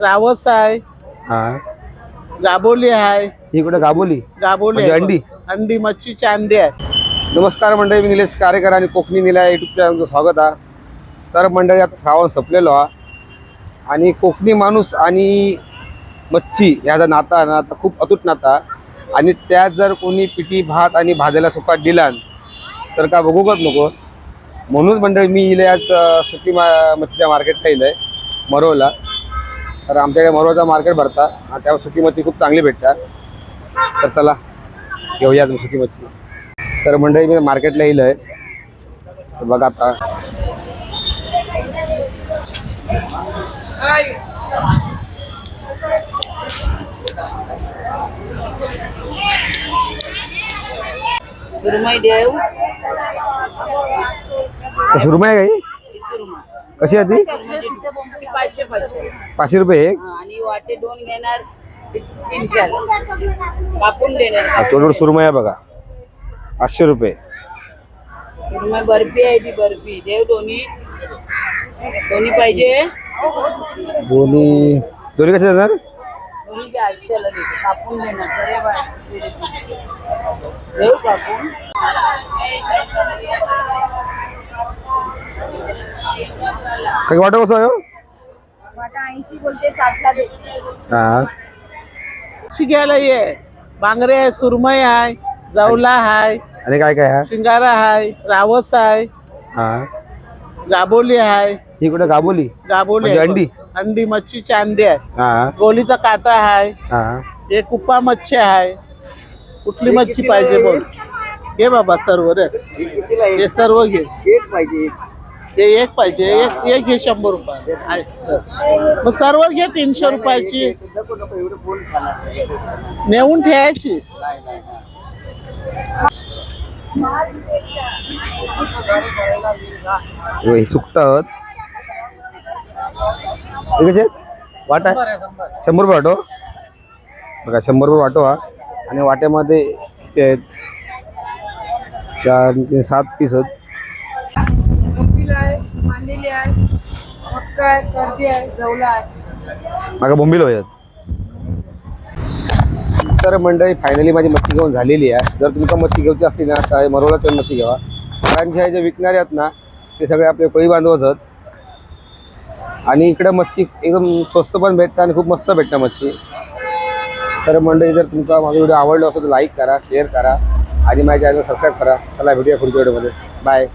रावस आहे. हा. गाबोली आहे. ही कुठे गाबोली. गाबोली म्हणजे आहे. अंडी? अंडी मच्छीची अंडी आहे. नमस्कार मंडळी मी निलेश कार्यकर आणि कोकणी निला युट्यूब चॅनलचं स्वागत आहे. तर मंडळी आता श्रावण संपलेलो हा आणि कोकणी माणूस आणि मच्छी ह्याचा नाता आहे ना आता खूप अतूट नाता आणि त्यात जर कोणी पिठी भात आणि भाजायला सुकाट दिला तर का बघूकच नको. म्हणून मंडळी मी इले आज अं, सुकी मा मच्छीच्या मार्केटला येईल आहे मरोला तर आमच्याकडे मरोचा मार्केट भरता आणि त्यावर सुकी मच्छी खूप चांगली भेटतात. तर चला घेऊया तुम्ही सुकी मच्छी तर मंडळी मी मार्केटला येईल आहे. तर बघा आता. सुरमई देव. सुरमई काही कशी आहे ती? पाचशे पाचशे. पाचशे रुपये एक? हा, आणि वाटे दोन घेणार कापून देणार. हा, सुरमई आहे बघा. पाचशे रुपये. सुरमई बर्फ़ी आहे ती बर्फ़ी. देव दोन्ही. दोन्ही पाहिजे? दोन्ही. दोन्ही कसे देणार? दोन्ही आठशेला देते कापून देणार. अरे बाय देव कापून. काही वाटत कसं आहे हो? वाटा ऐंशी बोलते साठला दे हा. मच्छी घ्यायला ये. बांगरे आहे सुरमई आहे जवला आहे आणि काय काय आहे? शिंगारा आहे रावस आहे हा. गाबोली आहे. ही कुठे गाबोली? गाबोली म्हणजे आहे. अंडी? अंडी मच्छीची अंडी आहे. हा. गोलीचा काटा आहे. हा. एक कुप्पा मच्छी आहे. कुठली मच्छी पाहिजे बोल घे बाबा सर्व रे. हे सर्व घे. एक पाहिजे. हे एक पाहिजे एक एक घे शंभर रुपये. आहे. मग सर्व घे तीनशे रुपयाची. नको नको एवढं कोण खाणार नेऊन ठेवायची. नाही नाही हे सुकतात. हे कसे? आहेत? वाट आहे शंभर. रुपये वाटो? बघा शंभर रुपये वाटो हा. आणि वाट्यामध्ये ते आहेत चार तीन सात पीस आहेत. मांदेली आहे. आहे कर्दी आहे जवला आहे. मागा बोंबील होतात तर मंडळी फायनली माझी मच्छी घेऊन झालेली आहे. जर तुमका मच्छी घ्यायची असली ना तर मरोला तर मच्छी घ्यावा. कारण जे जे विकणारे आहेत ना ते सगळे आपले कोळी बांधवच आहेत. आणि इकडे मच्छी एकदम स्वस्त पण भेटतं आणि खूप मस्त भेटतं मच्छी तर मंडळी जर तुमचा माझा व्हिडिओ आवडला असेल तर लाईक करा शेअर करा. आणि माझ्या चॅनल सबस्क्राईब करा. चला भेटूया पुढच्या व्हिडिओमध्ये. बाय